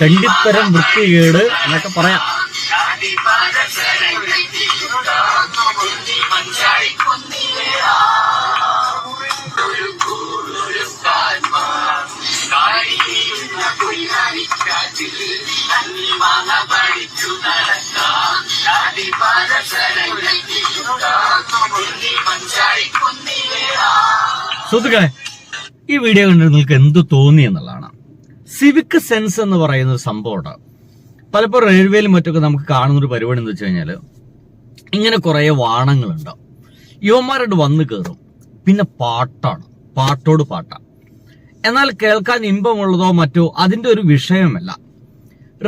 ചണ്ടിത്തരം വൃത്തികേട് എന്നൊക്കെ പറയാം. സുഹൃത്തുക്കളെ ഈ വീഡിയോ കണ്ടിട്ട് നിങ്ങൾക്ക് എന്ത് തോന്നി എന്നുള്ളതാണ്. സിവിക് സെൻസ് എന്ന് പറയുന്ന ഒരു സംഭവമുണ്ട്. പലപ്പോഴും റെയിൽവേയിലും മറ്റൊക്കെ നമുക്ക് കാണുന്ന ഒരു പരിപാടി എന്ന് വെച്ച് കഴിഞ്ഞാൽ ഇങ്ങനെ കുറേ വാണങ്ങളുണ്ട് യുവന്മാരോട് വന്ന് കയറും പിന്നെ പാട്ടാണ്. പാട്ടോട് പാട്ടാണ് എന്നാൽ കേൾക്കാൻ ഇമ്പമുള്ളതോ മറ്റോ അതിന്റെ ഒരു വിഷയമല്ല.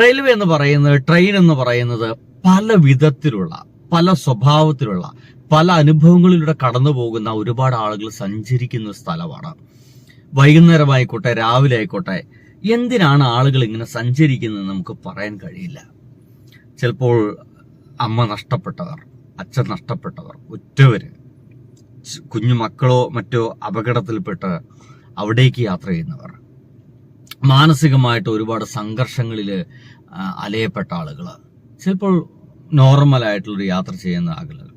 റെയിൽവേ എന്ന് പറയുന്നത് ട്രെയിൻ എന്ന് പറയുന്നത് പല വിധത്തിലുള്ള പല സ്വഭാവത്തിലുള്ള പല അനുഭവങ്ങളിലൂടെ കടന്നു പോകുന്ന ഒരുപാട് ആളുകൾ സഞ്ചരിക്കുന്ന സ്ഥലമാണ്. വൈകുന്നേരമായിക്കോട്ടെ രാവിലെ ആയിക്കോട്ടെ എന്തിനാണ് ആളുകൾ ഇങ്ങനെ സഞ്ചരിക്കുന്നത് നമുക്ക് പറയാൻ കഴിയില്ല. ചിലപ്പോൾ അമ്മ നഷ്ടപ്പെട്ടവർ അച്ഛൻ നഷ്ടപ്പെട്ടവർ ഒറ്റവർ കുഞ്ഞു മക്കളോ മറ്റോ അപകടത്തിൽപ്പെട്ട് അവിടേക്ക് യാത്ര ചെയ്യുന്നവർ. മാനസികമായിട്ട് ഒരുപാട് സംഘർഷങ്ങളിൽ അലയപ്പെട്ട ആളുകൾ. ചിലപ്പോൾ നോർമലായിട്ടുള്ളൊരു യാത്ര ചെയ്യുന്ന ആളുകൾ.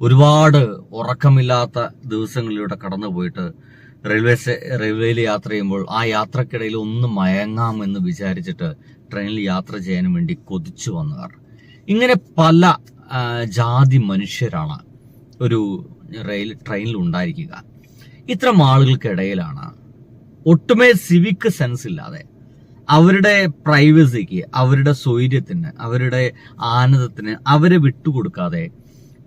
ഒരുപാട് ഉറക്കമില്ലാത്ത ദിവസങ്ങളിലൂടെ കടന്നു പോയിട്ട് റെയിൽവേ റെയിൽവേയിൽ യാത്ര ചെയ്യുമ്പോൾ ആ യാത്രക്കിടയിൽ ഒന്ന് മയങ്ങാമെന്ന് വിചാരിച്ചിട്ട് ട്രെയിനിൽ യാത്ര ചെയ്യാൻ വേണ്ടി കൊതിച്ചു വന്നവർ. ഇങ്ങനെ പല ജാതി മനുഷ്യരാണ് ഒരു റെയിൽ ട്രെയിനിൽ ഉണ്ടായിരിക്കുക. ഇത്തരം ആളുകൾക്കിടയിലാണ് ഒട്ടുമേ സിവിക് സെൻസ് ഇല്ലാതെ അവരുടെ പ്രൈവസിക്ക് അവരുടെ സ്വൈര്യത്തിന് അവരുടെ ആനന്ദത്തിന് അവരെ വിട്ടുകൊടുക്കാതെ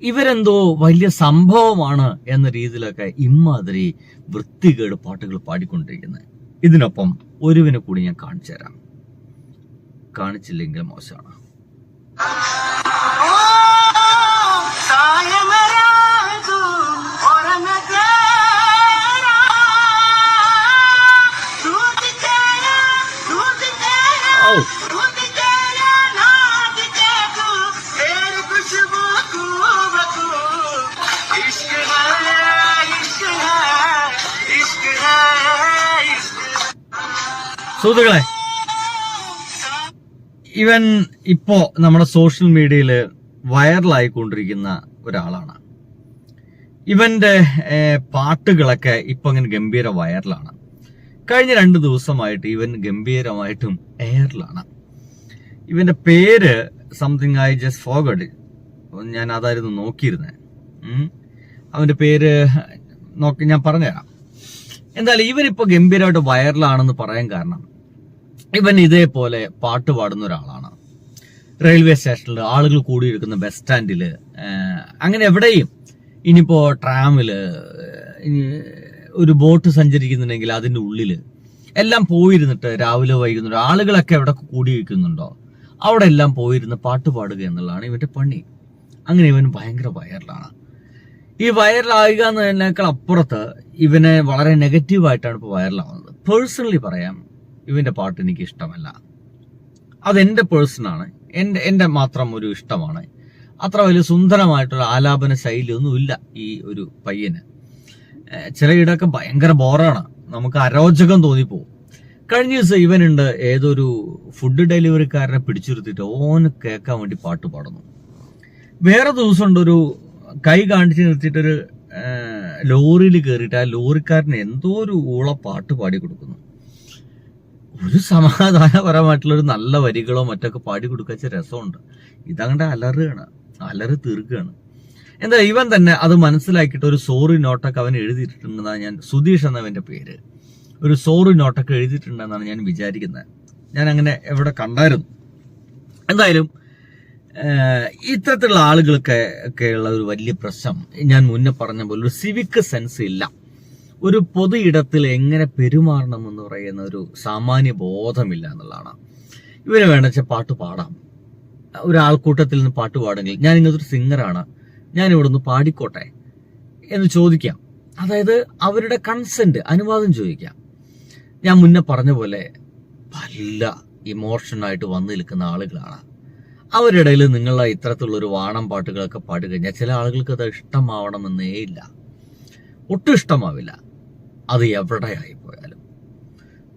ഇവരെന്തോ വലിയ സംഭവമാണ് എന്ന രീതിയിലൊക്കെ ഇമ്മാതിരി വൃത്തികേട് പാട്ടുകൾ പാടിക്കൊണ്ടിരിക്കുന്നത്. ഇതിനൊപ്പം ഒരുവിനെ കൂടി ഞാൻ കാണിച്ചു തരാം. കാണിച്ചില്ലെങ്കിൽ മോശമാണ്. സായമരാതു സുഹൃത്തുക്കളെ ഇവൻ ഇപ്പോ നമ്മുടെ സോഷ്യൽ മീഡിയയിൽ വൈറലായിക്കൊണ്ടിരിക്കുന്ന ഒരാളാണ്. ഇവന്റെ പാട്ടുകളൊക്കെ ഇപ്പൊ അങ്ങനെ ഗംഭീര വൈറലാണ്. കഴിഞ്ഞ രണ്ട് ദിവസമായിട്ട് ഇവൻ ഗംഭീരമായിട്ടും എയറിലാണ്. ഇവന്റെ പേര് സംതിങ് ഐ ജസ്റ്റ് ഫോഗഡ് ഞാൻ അതായിരുന്നു നോക്കിയിരുന്നത് ഉം. അവന്റെ പേര് നോക്കി ഞാൻ പറഞ്ഞുതരാം. എന്തായാലും ഇവരിപ്പോ ഗംഭീരമായിട്ട് വൈറലാണെന്ന് പറയാൻ കാരണം ഇവൻ ഇതേപോലെ പാട്ട് പാടുന്ന ഒരാളാണ്. റെയിൽവേ സ്റ്റേഷനിൽ ആളുകൾ കൂടിയിരിക്കുന്ന ബസ് സ്റ്റാൻഡിൽ അങ്ങനെ എവിടെയും ഇനിയിപ്പോ ട്രാമിൽ ഒരു ബോട്ട് സഞ്ചരിക്കുന്നുണ്ടെങ്കിൽ അതിന്റെ ഉള്ളിൽ എല്ലാം പോയിരുന്നിട്ട് രാവിലെ വൈകുന്നേരം ആളുകളൊക്കെ എവിടെ കൂടിയിരിക്കുന്നുണ്ടോ? അവിടെ എല്ലാം പോയിരുന്ന് പാട്ട് പാടുക എന്നുള്ളതാണ് ഇവന്റെ പണി. അങ്ങനെ ഇവൻ ഭയങ്കര വൈറലാണ്. ഈ വൈറലാകുക എന്നതിനേക്കാൾ അപ്പുറത്ത് ഇവനെ വളരെ നെഗറ്റീവായിട്ടാണ് ഇപ്പോൾ വൈറലാവുന്നത് പേഴ്സണലി പറയാം ഇവന്റെ പാട്ട് എനിക്ക് ഇഷ്ടമല്ല. അതെന്റെ പേഴ്സണാണ് എന്റെ എന്റെ മാത്രം ഒരു ഇഷ്ടമാണ്. അത്ര വലിയ സുന്ദരമായിട്ടുള്ള ആലാപന ശൈലിയൊന്നുമില്ല ഈ ഒരു പയ്യന്. ചില ചിലയിടൊക്കെ ഭയങ്കര ബോറാണ് നമുക്ക് അരോചകം തോന്നിപ്പോവും. കഴിഞ്ഞ ദിവസം ഇവനുണ്ട് ഏതൊരു ഫുഡ് ഡെലിവറിക്കാരനെ പിടിച്ചിരുത്തിയിട്ട് ഓന് കേൾക്കാൻ വേണ്ടി പാട്ട് പാടുന്നു. വേറെ ദിവസം ഉണ്ട് ഒരു കൈ കാണിച്ച് നിർത്തിയിട്ടൊരു ലോറിയിൽ കയറിയിട്ട് ആ ലോറിക്കാരന് എന്തോ ഒരു ഊള പാട്ട് പാടി കൊടുക്കുന്നു. ഒരു സമാധാനപരമായിട്ടുള്ള ഒരു നല്ല വരികളോ മറ്റൊക്കെ പാടി കൊടുക്കാച്ച രസമുണ്ട്. ഇതങ്ങടെ അലറുകയാണ്. അലറി തീർക്കുകയാണ്. എന്താ ഇവൻ തന്നെ അത് മനസ്സിലാക്കിയിട്ട് ഒരു സോറി നോട്ടൊക്കെ അവൻ എഴുതിയിട്ടുണ്ടെന്നാണ് ഞാൻ സുധീഷ് എന്നവന്റെ പേര്. ഒരു സോറി നോട്ടൊക്കെ എഴുതിയിട്ടുണ്ടെന്നാണ് ഞാൻ വിചാരിക്കുന്നത്. ഞാൻ അങ്ങനെ എവിടെ കണ്ടായിരുന്നു. എന്തായാലും ഇത്തരത്തിലുള്ള ആളുകൾക്ക് ഒക്കെ ഉള്ള ഒരു വലിയ പ്രശ്നം ഞാൻ മുന്നേ പറഞ്ഞ പോലെ ഒരു സിവിക് സെൻസ് ഇല്ല. ഒരു പൊതു ഇടത്തിൽ എങ്ങനെ പെരുമാറണം എന്ന് പറയുന്ന ഒരു സാമാന്യ ബോധമില്ല എന്നുള്ളതാണ്. ഇവന് വേണ്ടച്ച പാട്ട് പാടാം. ഒരാൾക്കൂട്ടത്തിൽ നിന്ന് പാട്ട് പാടുമെങ്കിൽ ഞാൻ ഇങ്ങനത്തെ ഒരു സിംഗറാണ് ഞാൻ ഇവിടുന്ന് പാടിക്കോട്ടെ എന്ന് ചോദിക്കാം. അതായത് അവരുടെ കൺസെന്റ് അനുവാദം ചോദിക്കാം. ഞാൻ മുന്നേ പറഞ്ഞ പോലെ പല ഇമോഷനായിട്ട് വന്നു നിൽക്കുന്ന ആളുകളാണ്. അവരുടെ ഇടയിൽ നിങ്ങൾ ഇത്തരത്തിലുള്ള ഒരു വാണം പാട്ടുകളൊക്കെ പാടി കഴിഞ്ഞാൽ ചില ആളുകൾക്ക് അത് ഇഷ്ടമാവണമെന്നേ ഇല്ല. ഒട്ടും ഇഷ്ടമാവില്ല. അത് എവിടെയായി പോയാലും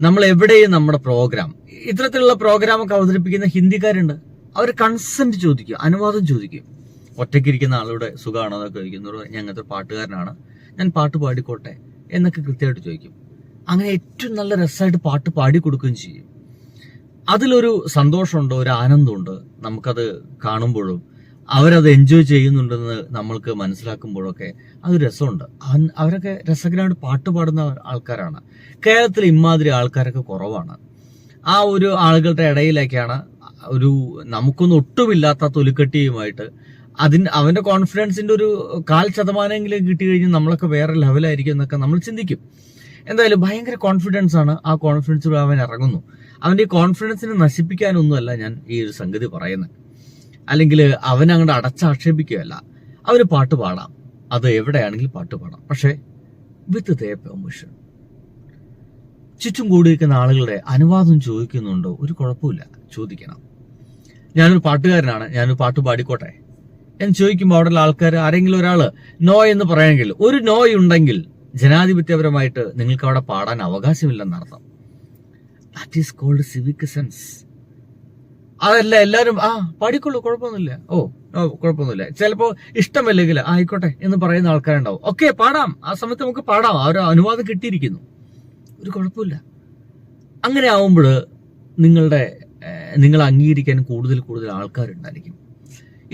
നമ്മൾ എവിടെയും നമ്മുടെ പ്രോഗ്രാം ഇത്തരത്തിലുള്ള പ്രോഗ്രാമൊക്കെ അവതരിപ്പിക്കുന്ന ഹിന്ദിക്കാരുണ്ട്. അവർ കൺസെന്റ് ചോദിക്കും അനുവാദം ചോദിക്കും. ഒറ്റയ്ക്കിരിക്കുന്ന ആളുടെ സുഖമാണോ എന്നൊക്കെ ചോദിക്കുന്നു ഞാൻ അങ്ങനത്തെ ഒരു പാട്ടുകാരനാണ്. ഞാൻ പാട്ട് പാടിക്കോട്ടെ എന്നൊക്കെ കൃത്യമായിട്ട് ചോദിക്കും. അങ്ങനെ ഏറ്റവും നല്ല രസമായിട്ട് പാട്ട് പാടി കൊടുക്കുകയും ചെയ്യും. അതിലൊരു സന്തോഷമുണ്ട് ഒരു ആനന്ദമുണ്ട് നമുക്കത് കാണുമ്പോഴും. അവരത് എൻജോയ് ചെയ്യുന്നുണ്ടെന്ന് നമ്മൾക്ക് മനസ്സിലാക്കുമ്പോഴൊക്കെ അത് രസമുണ്ട്. അവരൊക്കെ രസകരമായിട്ട് പാട്ട് പാടുന്ന ആൾക്കാരാണ്. കേരളത്തിൽ ഇമാതിരി ആൾക്കാരൊക്കെ കുറവാണ്. ആ ഒരു ആളുകളുടെ ഇടയിലേക്കാണ് ഒരു നമുക്കൊന്നും ഒട്ടുമില്ലാത്ത തൊലിക്കട്ടിയുമായിട്ട് അതിന് അവന്റെ കോൺഫിഡൻസിന്റെ ഒരു കാൽ ശതമാനമെങ്കിലും കിട്ടി കഴിഞ്ഞാൽ നമ്മളൊക്കെ വേറെ ലെവലായിരിക്കും എന്നൊക്കെ നമ്മൾ ചിന്തിക്കും. എന്തായാലും ഭയങ്കര കോൺഫിഡൻസ് ആണ് ആ കോൺഫിഡൻസിലൂടെ അവൻ ഇറങ്ങുന്നു. അവന്റെ കോൺഫിഡൻസിനെ നശിപ്പിക്കാനൊന്നുമല്ല ഞാൻ ഈ ഒരു സംഗതി പറയുന്നത്. അല്ലെങ്കിൽ അവൻ അങ്ങോട്ട് അടച്ചാക്ഷേപിക്കുകയല്ല. അവന് പാട്ട് പാടാം. അത് എവിടെയാണെങ്കിൽ പാട്ട് പാടാം. പക്ഷേ വിത്ത് ദേ പെർമിഷൻ ചുറ്റും കൂടിയിരിക്കുന്ന ആളുകളുടെ അനുവാദം ചോദിക്കുന്നുണ്ടോ? ഒരു കുഴപ്പമില്ല. ചോദിക്കണം. ഞാനൊരു പാട്ടുകാരനാണ്. ഞാനൊരു പാട്ട് പാടിക്കോട്ടെ? എന്ന് ചോദിക്കുമ്പോൾ അവിടെയുള്ള ആൾക്കാർ ആരെങ്കിലും ഒരാൾ നോ എന്ന് പറയെങ്കിൽ ഒരു നോ ഉണ്ടെങ്കിൽ ജനാധിപത്യപരമായിട്ട് നിങ്ങൾക്ക് അവിടെ പാടാൻ അവകാശമില്ലെന്നർത്ഥം that is called civic sense അതല്ല എല്ലാവരും ആ പാടിക്കൊള്ളൂ കുഴപ്പമൊന്നുമില്ല. ഓ കുഴപ്പമൊന്നുമില്ല. ചിലപ്പോ ഇഷ്ടമല്ലെങ്കിൽ ആയിക്കോട്ടെ എന്ന് പറയുന്ന ആൾക്കാരുണ്ടാവും. ഓക്കെ പാടാം. ആ സമയത്ത് നമുക്ക് പാടാം. ആ ഒരു അനുവാദം കിട്ടിയിരിക്കുന്നു. ഒരു കുഴപ്പമില്ല. അങ്ങനെ ആവുമ്പോൾ നിങ്ങളുടെ നിങ്ങൾ അംഗീകരിക്കാൻ കൂടുതൽ കൂടുതൽ ആൾക്കാരുണ്ടായിരിക്കും.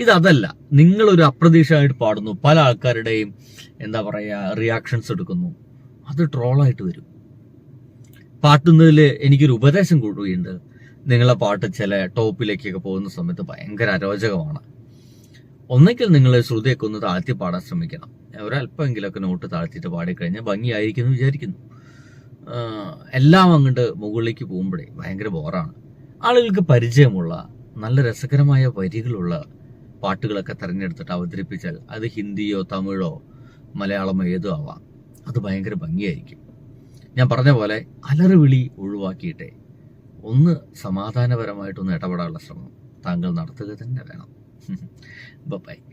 ഇതല്ല നിങ്ങൾ ഒരു അപ്രതീക്ഷിതമായിട്ട് പാടുന്നു. പല ആൾക്കാരുടെയും എന്താ പറയുക റിയാക്ഷൻസ് എടുക്കുന്നു. അത് ട്രോളായിട്ട് വരും. പാട്ടുന്നതിൽ എനിക്കൊരു ഉപദേശം കൂടുകയുണ്ട് നിങ്ങളെ പാട്ട് ചില ടോപ്പിലേക്കൊക്കെ പോകുന്ന സമയത്ത് ഭയങ്കര അരോചകമാണ്. ഒന്നെങ്കിൽ നിങ്ങൾ ശ്രുതിയൊക്കെ ഒന്ന് താഴ്ത്തി പാടാൻ ശ്രമിക്കണം. ഒരല്പമെങ്കിലൊക്കെ നോട്ട് താഴ്ത്തിയിട്ട് പാടിക്കഴിഞ്ഞാൽ ഭംഗിയായിരിക്കും എന്ന് വിചാരിക്കുന്നു എല്ലാം അങ്ങോട്ട് മുകളിലേക്ക് പോകുമ്പോഴേ ഭയങ്കര ബോറാണ് ആളുകൾക്ക് പരിചയമുള്ള നല്ല രസകരമായ വരികളുള്ള പാട്ടുകളൊക്കെ തിരഞ്ഞെടുത്തിട്ട് അവതരിപ്പിച്ചാൽ അത് ഹിന്ദിയോ തമിഴോ മലയാളമോ ഏതോ ആവാം. അത് ഭയങ്കര ഭംഗിയായിരിക്കും. ഞാൻ പറഞ്ഞ പോലെ അലറുവിളി ഒഴിവാക്കിയിട്ടേ ഒന്ന് സമാധാനപരമായിട്ടൊന്ന് ഇടപെടാനുള്ള ശ്രമം താങ്കൾ നടത്തുക തന്നെ വേണം. ബൈ.